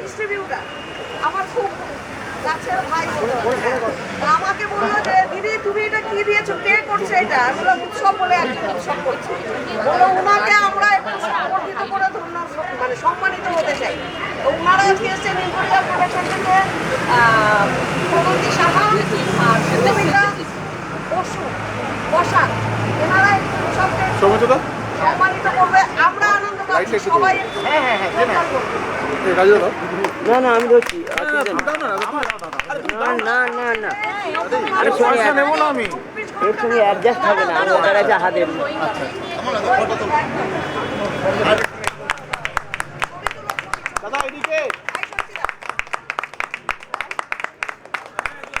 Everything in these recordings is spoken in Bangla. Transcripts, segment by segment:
ডিস্ট্রিবিউটার আমার খুব কাছের ভাই আমাকে বলল যে দিদি তুমি এটা কি দিয়েছ? কে করছে এটা? উৎসব বলে একজন উৎসব করছে। বলল ওনাকে আমরা একটু করে মানে সম্মানিত হতে চাই। ওনারা আজকে এসেছেন ইম্পেরিয়াল প্রোডাকশন থেকে প্রগতি সাহা আর সুমিতা বসু বসাক এনারা এই সম্মানিত করবে। না না আমি ধরছি না দাদা না না না। না না আমি। এর সঙ্গে অ্যাডজাস্ট হবে না আমি ওটার হাতে দাদা এদিকে।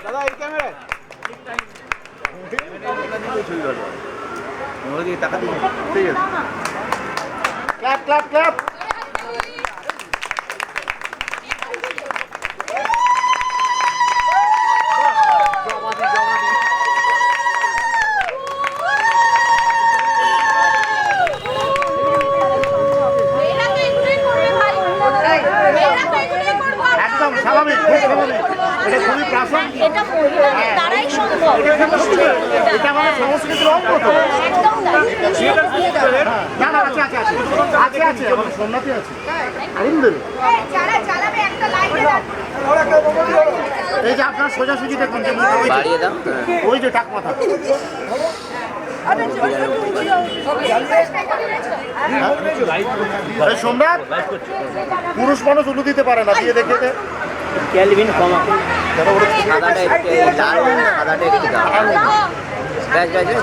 দাদা এই ক্যামেরায়। ঠিক আছে। clap, clap, clap. না না আছে আছে আছে। আছে। আছে। সোমনাথে আছে আনন্দের যারা চালাবে একটা লাইনে এই যে আপনার সোজাসুজি দেখুন যে ওই যে- বাড়িয়ে দাও। টাক মাথা। পুরুষ মানুষ উলু দিতে পারে না দিয়ে দেখে। ক্যালভিন কমা সাদাটা একটু লাল সাদাটা একটু ব্যাস ব্যাস।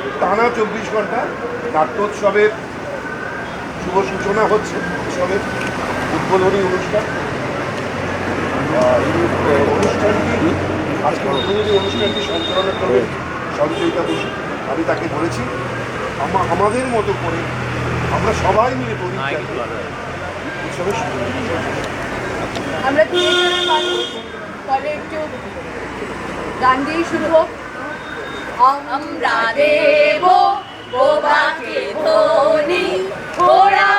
টানা চব্বিশ ঘণ্টা নাট্যোৎসবের শুভ সূচনা হচ্ছে উৎসবের উদ্বোধনী অনুষ্ঠান। অনুষ্ঠানটি আজকের উদ্বোধনী অনুষ্ঠানটি সঞ্চালনা করবেন সঞ্চয়িতা বসু। আমি তাকে বলেছি আমাদের মতো করে আমরা সবাই মিলে তৈরি উৎসবের আমরা গান দিয়েই শুরু হোক। আমরা দেব বোবাকে ধ্বনি ঘোড়াকে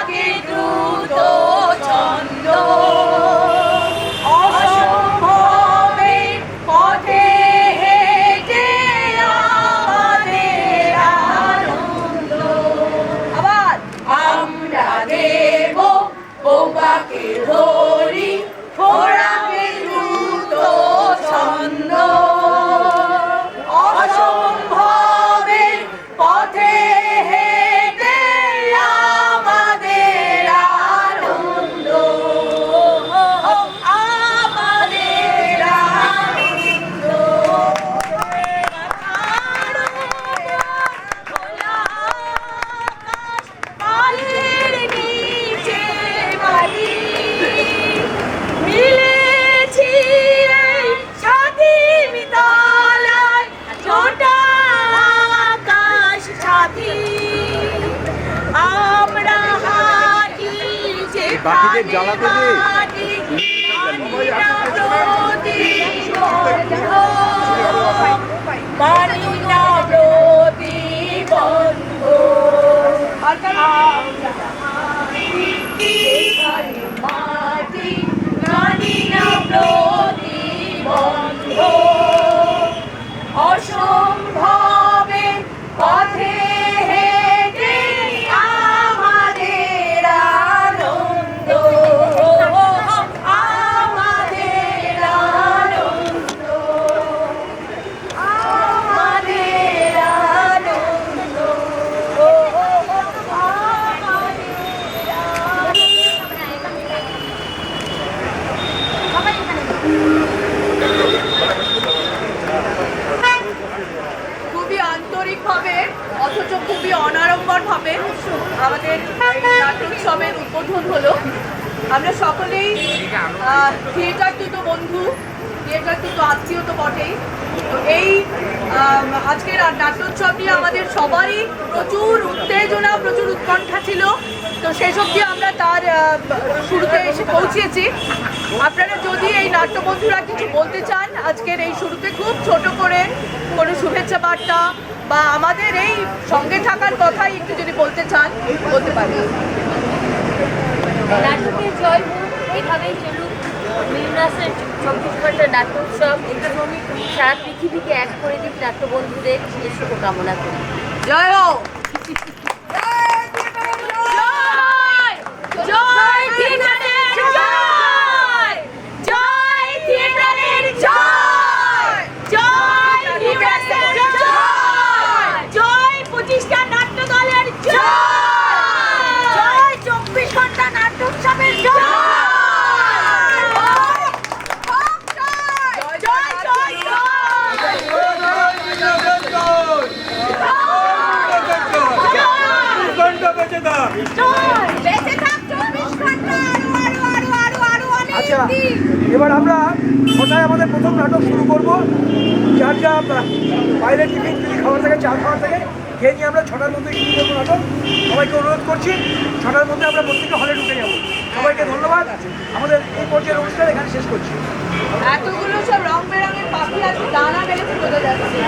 বাকিদের জ্বালাতে দে। প্রতিবন্ধ, আমরা সকলেই থিয়েটার থিয়েটার তো বন্ধু, থিয়েটার দুটো আত্মীয় তো বটেই। তো এই আজকের নাট্যোৎসব নিয়ে আমাদের সবারই প্রচুর উত্তেজনা, প্রচুর উৎকণ্ঠা ছিল। তো শেষ দিয়ে আমরা তার শুরুতে এসে পৌঁছেছি। আপনারা যদি এই নাট্যবন্ধুরা কিছু বলতে চান, আজকের এই শুরুতে খুব ছোট করে, কোনো শুভেচ্ছা বার্তা বা আমাদের এই সঙ্গে থাকার কথাই একটু যদি বলতে চান, বলতে পারেন নাটকের জয় এইভাবেই চলুক। মিউনাসের চব্বিশ ঘণ্টা নাট্যোৎসব সারা পৃথিবীকে এক করে দিক নাট্যবন্ধুদের শুভকামনা করি। জয় হোক জয় জয় থিয়েটারের জয় জয় থিয়েটারের জয় জয় মিউনাসের জয় জয় পঁচিশটা নাট্য দলের জয় জয় চব্বিশ ঘণ্টা নাট্যোৎসবের জয় জয় জয় জয় বেঁচে থাক চব্বিশ ঘণ্টা আরও আরও আরও আরও আরও আচ্ছা এবার আমরা কোথায় আমাদের প্রথম নাটক শুরু করব? যার যা বাইরের টিফিন যদি খাবার থাকে চা খাওয়ার থাকে খেয়ে নিয়ে আমরা ছটার মধ্যে শুরু করব নাটক। সবাইকে অনুরোধ করছি ছটার মধ্যে আমরা প্রত্যেকে হলে ঢুকে যাব। সবাইকে ধন্যবাদ। আমাদের এই পর্যায়ের অনুষ্ঠান এখানে শেষ করছি। এতগুলো সব রং বেরঙের পাখি আছে দানা বেড়েছে বোঝা যাচ্ছে।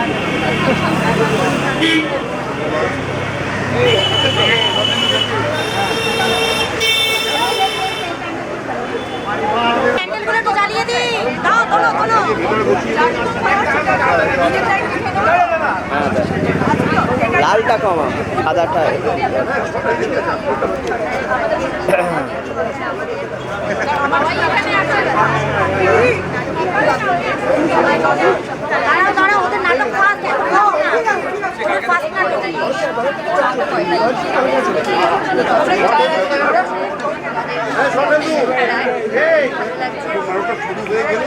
লালটা কমা সাদাটা দাঁড়াও ওদের নাটক ফার্স্ট ফার্স্ট নাটক নাটকটা শুরু হয়ে গেলে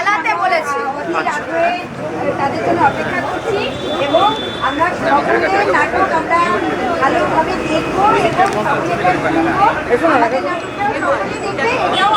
জ্বালাতে বলেছি তাদের জন্য অপেক্ষা করছি এবং আমরা সকলে নাটক আমরা ভালোভাবে দেখব এবং সকলে এটা শুনব আমাদের নাটকটা সকলে দেখবে